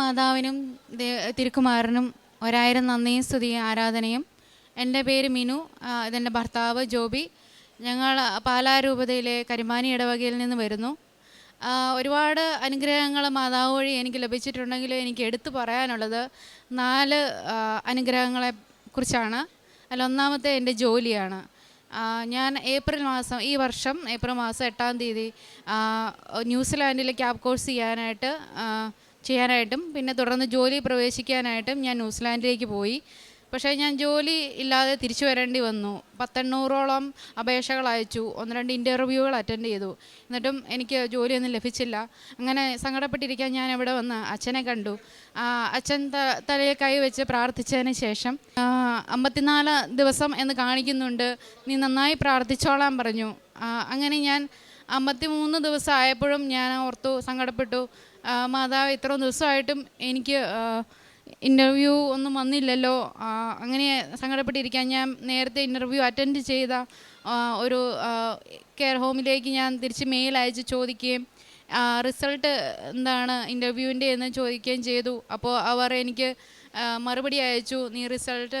മാതാവിനും തിരുക്കുമാറിനും ഒരായിരം നന്ദിയും സ്തുതി ആരാധനയും. എന്റെ പേര് മിനു ഇതെന്റെ ഭർത്താവ് ജോബി. ഞങ്ങൾ പാലാരൂപതയിലെ കരിമാനി ഇടവകയിൽ നിന്ന് വരുന്നു. ഒരുപാട് അനുഗ്രഹങ്ങൾ മാതാവ് വഴി എനിക്ക് ലഭിച്ചിട്ടുണ്ടെങ്കിലും എനിക്ക് എടുത്തു പറയാനുള്ളത് നാല് അനുഗ്രഹങ്ങളെ കുറിച്ചാണ്. അതിൽ ഒന്നാമത്തെ എന്റെ ജോലിയാണ്. ഞാൻ ഏപ്രിൽ മാസം ഈ വർഷം ഏപ്രിൽ മാസം എട്ടാം തീയതി ന്യൂസിലാൻഡിൽ ക്യാബ് കോഴ്സ് ചെയ്യാനായിട്ട് ചെയ്യാനായിട്ടും പിന്നെ തുടർന്ന് ജോലി പ്രവേശിക്കാനായിട്ടും ഞാൻ ന്യൂസിലാൻഡിലേക്ക് പോയി. പക്ഷേ ഞാൻ ജോലി ഇല്ലാതെ തിരിച്ചു വരേണ്ടി വന്നു. പത്തെണ്ണൂറോളം അപേക്ഷകൾ അയച്ചു. ഒന്ന് രണ്ട് ഇന്റർവ്യൂകൾ അറ്റൻഡ് ചെയ്തു. എന്നിട്ടും എനിക്ക് ജോലിയൊന്നും ലഭിച്ചില്ല. അങ്ങനെ സങ്കടപ്പെട്ടിരിക്കാൻ ഞാൻ ഇവിടെ വന്ന് അച്ഛനെ കണ്ടു. അച്ഛൻ തലയിൽ കൈവച്ച് പ്രാർത്ഥിച്ചതിന് ശേഷം അമ്പത്തിനാല് ദിവസം എന്ന് കാണിക്കുന്നുണ്ട്. നീ നന്നായി പ്രാർത്ഥിച്ചോളാൻ പറഞ്ഞു. അങ്ങനെ ഞാൻ അമ്പത്തിമൂന്ന് ദിവസം ആയപ്പോഴും ഞാൻ ഓർത്തു സങ്കടപ്പെട്ടു. മാതാവ് ഇത്ര ദിവസമായിട്ടും എനിക്ക് ഇന്റർവ്യൂ ഒന്നും വന്നില്ലല്ലോ. അങ്ങനെ സങ്കടപ്പെട്ടിരിക്കാൻ ഞാൻ നേരത്തെ ഇന്റർവ്യൂ അറ്റൻഡ് ചെയ്ത ഒരു കെയർ ഹോമിലേക്ക് ഞാൻ തിരിച്ച് മെയിൽ അയച്ച് ചോദിക്കുകയും റിസൾട്ട് എന്താണ് ഇന്റർവ്യൂവിന്റെ എന്ന് ചോദിക്കുകയും ചെയ്തു. അപ്പോൾ അവർ എനിക്ക് മറുപടി അയച്ചു. നീ റിസൾട്ട്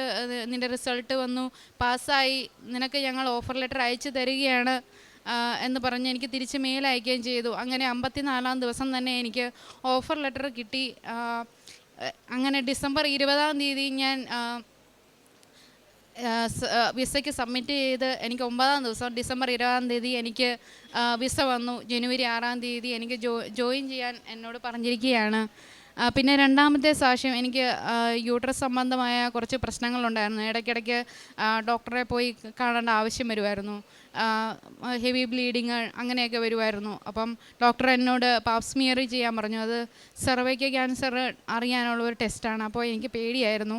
നിന്റെ റിസൾട്ട് വന്നു. പാസ്സായി നിനക്ക് ഞങ്ങൾ ഓഫർ ലെറ്റർ അയച്ചു തരികയാണ്. എന്ന് പറഞ്ഞ് എനിക്ക് തിരിച്ച് മെയിൽ അയക്കുകയും ചെയ്തു. അങ്ങനെ അമ്പത്തിനാലാം ദിവസം തന്നെ എനിക്ക് ഓഫർ ലെറ്റർ കിട്ടി. അങ്ങനെ ഡിസംബർ ഇരുപതാം തീയതി ഞാൻ വിസയ്ക്ക് സബ്മിറ്റ് ചെയ്ത് എനിക്ക് ഒമ്പതാം ദിവസം ഡിസംബർ ഇരുപതാം തീയതി എനിക്ക് വിസ വന്നു. ജനുവരി ആറാം തീയതി എനിക്ക് ജോയിൻ ചെയ്യാൻ എന്നോട് പറഞ്ഞിരിക്കുകയാണ്. പിന്നെ രണ്ടാമത്തെ സാക്ഷ്യം എനിക്ക് യൂട്രസ് സംബന്ധമായ കുറച്ച് പ്രശ്നങ്ങളുണ്ടായിരുന്നു. ഇടയ്ക്കിടയ്ക്ക് ഡോക്ടറെ പോയി കാണേണ്ട ആവശ്യം വരുമായിരുന്നു ഹെവി ബ്ലീഡിങ് അങ്ങനെയൊക്കെ വരുമായിരുന്നു അപ്പം ഡോക്ടർ എന്നോട് പാപ്സ്മിയർ ചെയ്യാൻ പറഞ്ഞു. അത് സെർവൈക്ക് ക്യാൻസർ അറിയാനുള്ള ഒരു ടെസ്റ്റാണ് അപ്പോൾ എനിക്ക് പേടിയായിരുന്നു.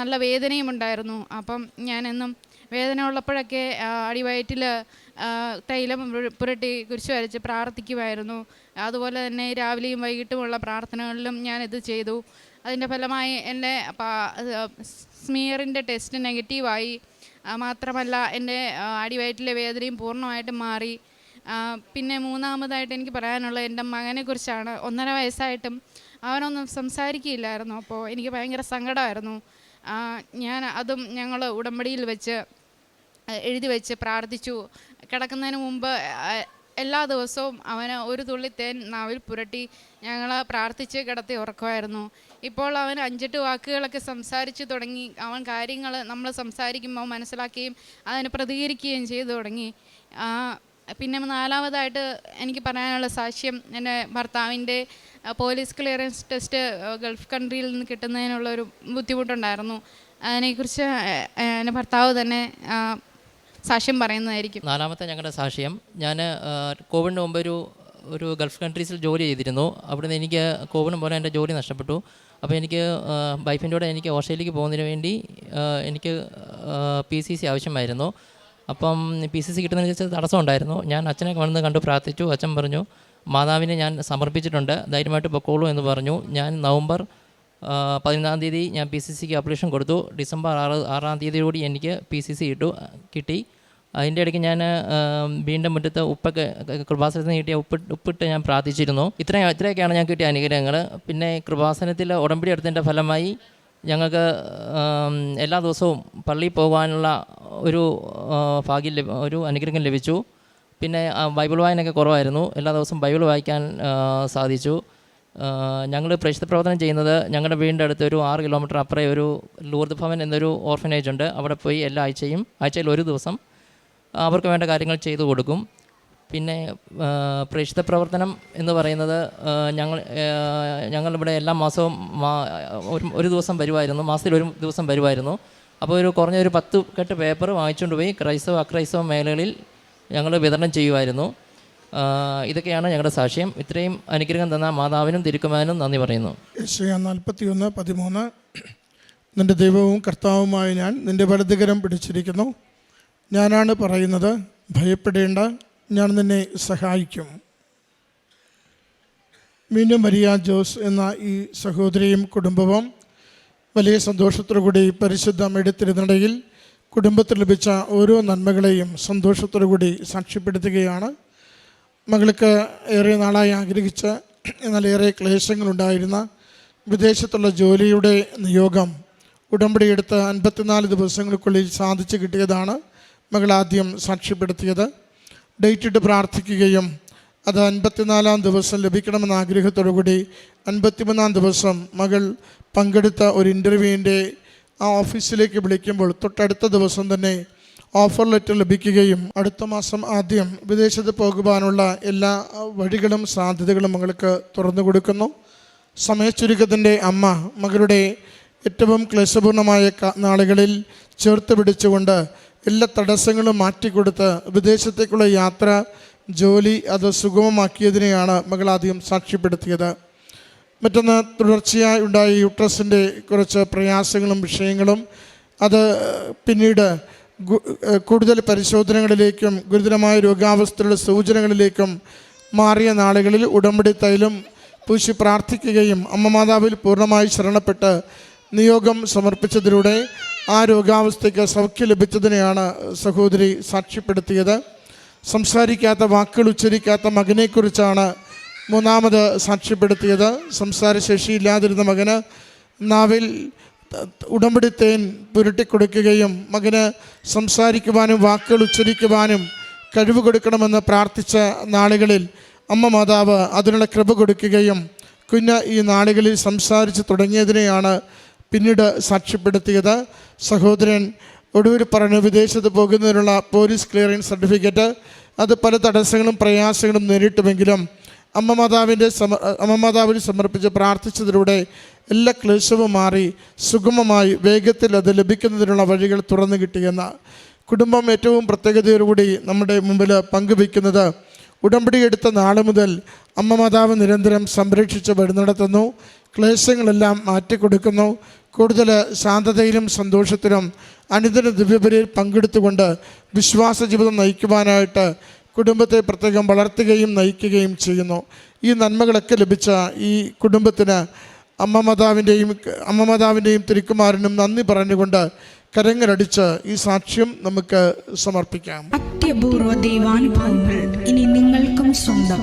നല്ല വേദനയും ഉണ്ടായിരുന്നു. അപ്പം ഞാനെന്നും വേദന ഉള്ളപ്പോഴൊക്കെ അടിവയറ്റിൽ തൈലം പുരട്ടി കുരിശ് വരച്ച് പ്രാർത്ഥിക്കുമായിരുന്നു അതുപോലെ തന്നെ രാവിലെയും വൈകിട്ടുമുള്ള പ്രാർത്ഥനകളിലും ഞാൻ ഇത് ചെയ്തു. അതിന്റെ ഫലമായി എന്റെ സ്മിയറിന്റെ ടെസ്റ്റ് നെഗറ്റീവായി. മാത്രമല്ല എന്റെ അടിവയറ്റിലെ വേദനയും പൂർണമായിട്ടും മാറി. പിന്നെ മൂന്നാമതായിട്ട് എനിക്ക് പറയാനുള്ളത് എന്റെ മകനെക്കുറിച്ചാണ് ഒന്നര വയസ്സായിട്ടും അവനൊന്നും സംസാരിക്കില്ലായിരുന്നു അപ്പോൾ എനിക്ക് ഭയങ്കര സങ്കടമായിരുന്നു. ഞാൻ അതും ഞങ്ങൾ ഉടമ്പടിയിൽ വെച്ച് എഴുതി വെച്ച് പ്രാർത്ഥിച്ചു. കിടക്കുന്നതിന് മുമ്പ് എല്ലാ ദിവസവും അവന് ഒരു തുള്ളി തേൻ നാവിൽ പുരട്ടി ഞങ്ങൾ പ്രാർത്ഥിച്ച് കിടത്തി ഉറക്കുമായിരുന്നു. ഇപ്പോൾ അവൻ അഞ്ചെട്ട് വാക്കുകളൊക്കെ സംസാരിച്ചു തുടങ്ങി. അവൻ കാര്യങ്ങൾ നമ്മൾ സംസാരിക്കുമ്പോൾ മനസ്സിലാക്കുകയും അതിനെ പ്രതികരിക്കുകയും ചെയ്തു തുടങ്ങി. പിന്നെ നാലാമതായിട്ട് എനിക്ക് പറയാനുള്ള സാക്ഷ്യം എന്റെ ഭർത്താവിന്റെ പോലീസ് ക്ലിയറൻസ് ടെസ്റ്റ് ഗൾഫ് കൺട്രിയിൽ നിന്ന് കിട്ടുന്നതിനുള്ള ഒരു ബുദ്ധിമുട്ടുണ്ടായിരുന്നു. അതിനെക്കുറിച്ച് എന്റെ ഭർത്താവ് തന്നെ സാക്ഷ്യം പറയുന്നതായിരിക്കും. നാലാമത്തെ ഞങ്ങളുടെ സാക്ഷ്യം ഞാൻ കോവിഡിന് മുമ്പ് ഒരു ഒരു ഗൾഫ് കൺട്രീസിൽ ജോലി ചെയ്തിരുന്നു. അവിടുന്ന് എനിക്ക് കോവിഡ് പോലെ എന്റെ ജോലി നഷ്ടപ്പെട്ടു. അപ്പോൾ എനിക്ക് വൈഫിന്റെ കൂടെ എനിക്ക് ഓസ്ട്രേലിയക്ക് പോകുന്നതിന് വേണ്ടി എനിക്ക് പി സി സി ആവശ്യമായിരുന്നു. അപ്പം പി സി സി കിട്ടുന്നതിനനുസരിച്ച് തടസ്സം ഉണ്ടായിരുന്നു. ഞാൻ അച്ഛനെ വന്ന് കണ്ടു പ്രാർത്ഥിച്ചു. അച്ഛൻ പറഞ്ഞു മാതാവിനെ ഞാൻ സമർപ്പിച്ചിട്ടുണ്ട്. ധൈര്യമായിട്ട് പൊക്കോളൂ എന്ന് പറഞ്ഞു. ഞാൻ നവംബർ പതിനൊന്നാം തീയതി ഞാൻ പി സി സിക്ക് അപ്ലിക്കേഷൻ കൊടുത്തു. ഡിസംബർ ആറ് ആറാം തീയതിയോടുകൂടി എനിക്ക് പി സി സി കിട്ടു കിട്ടി. അതിന്റെ ഇടയ്ക്ക് ഞാൻ വീണ്ടും മുറ്റത്ത് ഉപ്പൊക്കെ കൃപാസനത്തിൽ നിന്ന് കിട്ടിയ ഉപ്പ് ഉപ്പിട്ട് ഞാൻ പ്രാർത്ഥിച്ചിരുന്നു. ഇത്രയും ഇത്രയൊക്കെയാണ് ഞാൻ കിട്ടിയ അനുഗ്രഹങ്ങൾ. പിന്നെ കൃപാസനത്തിൽ ഉടമ്പടി എടുത്തതിന്റെ ഫലമായി ഞങ്ങൾക്ക് എല്ലാ ദിവസവും പള്ളിയിൽ പോകാനുള്ള ഒരു ഭാഗ്യം ഒരു അനുഗ്രഹം ലഭിച്ചു. പിന്നെ ബൈബിൾ വായനയൊക്കെ കുറവായിരുന്നു. എല്ലാ ദിവസവും ബൈബിൾ വായിക്കാൻ സാധിച്ചു. ഞങ്ങൾ പ്രശസ്ത പ്രവർത്തനം ചെയ്യുന്നത് ഞങ്ങളുടെ വീടിന്റെ അടുത്ത് ഒരു ആറ് കിലോമീറ്റർ അപ്പുറേ ഒരു ലൂർദ് ഭവൻ എന്നൊരു ഓർഫനേജ് ഉണ്ട്. അവിടെ പോയി എല്ലാ ആഴ്ചയും ആഴ്ചയിൽ ഒരു ദിവസം അവർക്ക് വേണ്ട കാര്യങ്ങൾ ചെയ്തു കൊടുക്കും. പിന്നെ പ്രശസ്ത പ്രവർത്തനം എന്ന് പറയുന്നത് ഞങ്ങൾ ഞങ്ങളിവിടെ എല്ലാ മാസവും ഒരു ഒരു ദിവസം വരുമായിരുന്നു മാസത്തിൽ ഒരു ദിവസം വരുമായിരുന്നു അപ്പോൾ ഒരു കുറഞ്ഞ ഒരു പത്ത് കെട്ട് പേപ്പർ വാങ്ങിച്ചുകൊണ്ട് പോയി ക്രൈസ്തവ അക്രൈസ്തവ മേഖലകളിൽ ഞങ്ങൾ വിതരണം ചെയ്യുമായിരുന്നു. ഇതൊക്കെയാണ് ഞങ്ങളുടെ സാക്ഷ്യം. ഇത്രയും അനുഗ്രഹം തന്ന മാതാവിനും തിരുക്കുമാനും നന്ദി പറയുന്നു. നാൽപ്പത്തിയൊന്ന് പതിമൂന്ന്. നിന്റെ ദൈവവും കർത്താവുമായ ഞാൻ നിന്റെ വലതുകരം പിടിച്ചിരിക്കുന്നു. ഞാനാണ് പറയുന്നത് ഭയപ്പെടേണ്ട ഞാൻ നിന്നെ സഹായിക്കും. മീനു മരിയ ജോസ് എന്ന ഈ സഹോദരിയും കുടുംബവും വലിയ സന്തോഷത്തോടുകൂടി പരിശുദ്ധ മെടുത്തിരുന്നിടയിൽ കുടുംബത്തിൽ ലഭിച്ച ഓരോ നന്മകളെയും സന്തോഷത്തോടുകൂടി സാക്ഷ്യപ്പെടുത്തുകയാണ്. മകൾക്ക് ഏറെ നാളായി ആഗ്രഹിച്ച എന്നാൽ ഏറെ ക്ലേശങ്ങളുണ്ടായിരുന്ന വിദേശത്തുള്ള ജോലിയുടെ നിയോഗം ഉടമ്പടിയെടുത്ത് അൻപത്തിനാല് ദിവസങ്ങൾക്കുള്ളിൽ സാധിച്ചു കിട്ടിയതാണ് മകൾ ആദ്യം സാക്ഷ്യപ്പെടുത്തിയത്. ഡേറ്റ് ഇട്ട് പ്രാർത്ഥിക്കുകയും അത് അൻപത്തിനാലാം ദിവസം ലഭിക്കണമെന്ന ആഗ്രഹത്തോടുകൂടി അൻപത്തിമൂന്നാം ദിവസം മകൾ പങ്കെടുത്ത ഒരു ഇന്റർവ്യൂവിന്റെ ആ ഓഫീസിലേക്ക് വിളിക്കുമ്പോൾ തൊട്ടടുത്ത ദിവസം തന്നെ ഓഫർ ലെറ്റർ ലഭിക്കുകയും അടുത്ത മാസം ആദ്യം വിദേശത്ത് പോകുവാനുള്ള എല്ലാ വഴികളും സാധ്യതകളും മകൾക്ക് തുറന്നു കൊടുക്കുന്നു. സമയച്ചുരുക്കത്തിന്റെ അമ്മ മകളുടെ ഏറ്റവും ക്ലേശപൂർണമായ നാളുകളിൽ ചേർത്ത് പിടിച്ചുകൊണ്ട് എല്ലാ തടസ്സങ്ങളും മാറ്റിക്കൊടുത്ത് വിദേശത്തേക്കുള്ള യാത്ര ജോലി അത് സുഗമമാക്കിയതിനെയാണ് മകൾ ആദ്യം സാക്ഷ്യപ്പെടുത്തിയത്. മറ്റൊന്ന് തുടർച്ചയായി ഉണ്ടായ യൂട്രസിന്റെ കുറച്ച് പ്രയാസങ്ങളും വിഷയങ്ങളും അത് പിന്നീട് കൂടുതൽ പരിശോധനകളിലേക്കും ഗുരുതരമായ രോഗാവസ്ഥയുടെ സൂചനകളിലേക്കും മാറിയ നാളുകളിൽ ഉടമ്പടി തൈലം പൂശി പ്രാർത്ഥിക്കുകയും അമ്മ മാതാവിൽ പൂർണമായി ശരണപ്പെട്ട് നിയോഗം സമർപ്പിച്ചതിലൂടെ ആ രോഗാവസ്ഥയ്ക്ക് സൗഖ്യം ലഭിച്ചതിനെയാണ് സഹോദരി സാക്ഷ്യപ്പെടുത്തിയത്. സംസാരിക്കാത്ത വാക്കുകൾ ഉച്ചരിക്കാത്ത മകനെക്കുറിച്ചാണ് മൂന്നാമത് സാക്ഷ്യപ്പെടുത്തിയത് സംസാരശേഷിയില്ലാതിരുന്ന മകന് നാവിൽ ഉടമ്പടി തേൻ പുരട്ടിക്കൊടുക്കുകയും മകന് സംസാരിക്കുവാനും വാക്കുകൾ ഉച്ചരിക്കുവാനും കഴിവ് കൊടുക്കണമെന്ന് പ്രാർത്ഥിച്ച നാളുകളിൽ അമ്മ മാതാവ് അതിനുള്ള കൃപ കൊടുക്കുകയും കുഞ്ഞ് ഈ നാളുകളിൽ സംസാരിച്ച് തുടങ്ങിയതിനെയാണ് പിന്നീട് സാക്ഷ്യപ്പെടുത്തിയത്. സഹോദരൻ ഒടുവിൽ പറഞ്ഞു വിദേശത്ത് പോകുന്നതിനുള്ള പോലീസ് ക്ലിയറൻസ് സർട്ടിഫിക്കറ്റ് അത് പല തടസ്സങ്ങളും പ്രയാസങ്ങളും നേരിട്ടുമെങ്കിലും അമ്മ മാതാവിന്റെ സമ അമ്മ മാതാവിൽ സമർപ്പിച്ച് പ്രാർത്ഥിച്ചതിലൂടെ എല്ലാ ക്ലേശവും മാറി സുഗമമായി വേഗത്തിൽ അത് ലഭിക്കുന്നതിനുള്ള വഴികൾ തുറന്നു കിട്ടിയെന്ന കുടുംബം ഏറ്റവും പ്രത്യേകതയോടുകൂടി നമ്മുടെ മുമ്പിൽ പങ്കുവയ്ക്കുന്നത് ഉടമ്പടി എടുത്ത നാൾ മുതൽ അമ്മ മാതാവ് നിരന്തരം സംരക്ഷിച്ച് വഴിനടത്തുന്നു. ക്ലേശങ്ങളെല്ലാം മാറ്റിക്കൊടുക്കുന്നു. കൂടുതൽ ശാന്തതയിലും സന്തോഷത്തിലും അനുദിന ദിവ്യപരിയിൽ പങ്കെടുത്തുകൊണ്ട് വിശ്വാസ ജീവിതം നയിക്കുവാനായിട്ട് കുടുംബത്തെ പ്രത്യേകം വളർത്തുകയും നയിക്കുകയും ചെയ്യുന്നു. ഈ നന്മകളൊക്കെ ലഭിച്ച ഈ കുടുംബത്തിന് അമ്മ മാതാവിന്റെയും അമ്മ മാതാവിന്റെയും തിരുക്കുമാരനും നന്ദി പറഞ്ഞുകൊണ്ട് കരങ്ങരടിച്ച് ഈ സാക്ഷ്യം നമുക്ക് സമർപ്പിക്കാം. അത്യപൂർവ ദൈവാനുഭവങ്ങൾ ഇനി നിങ്ങൾക്കും സ്വന്തം.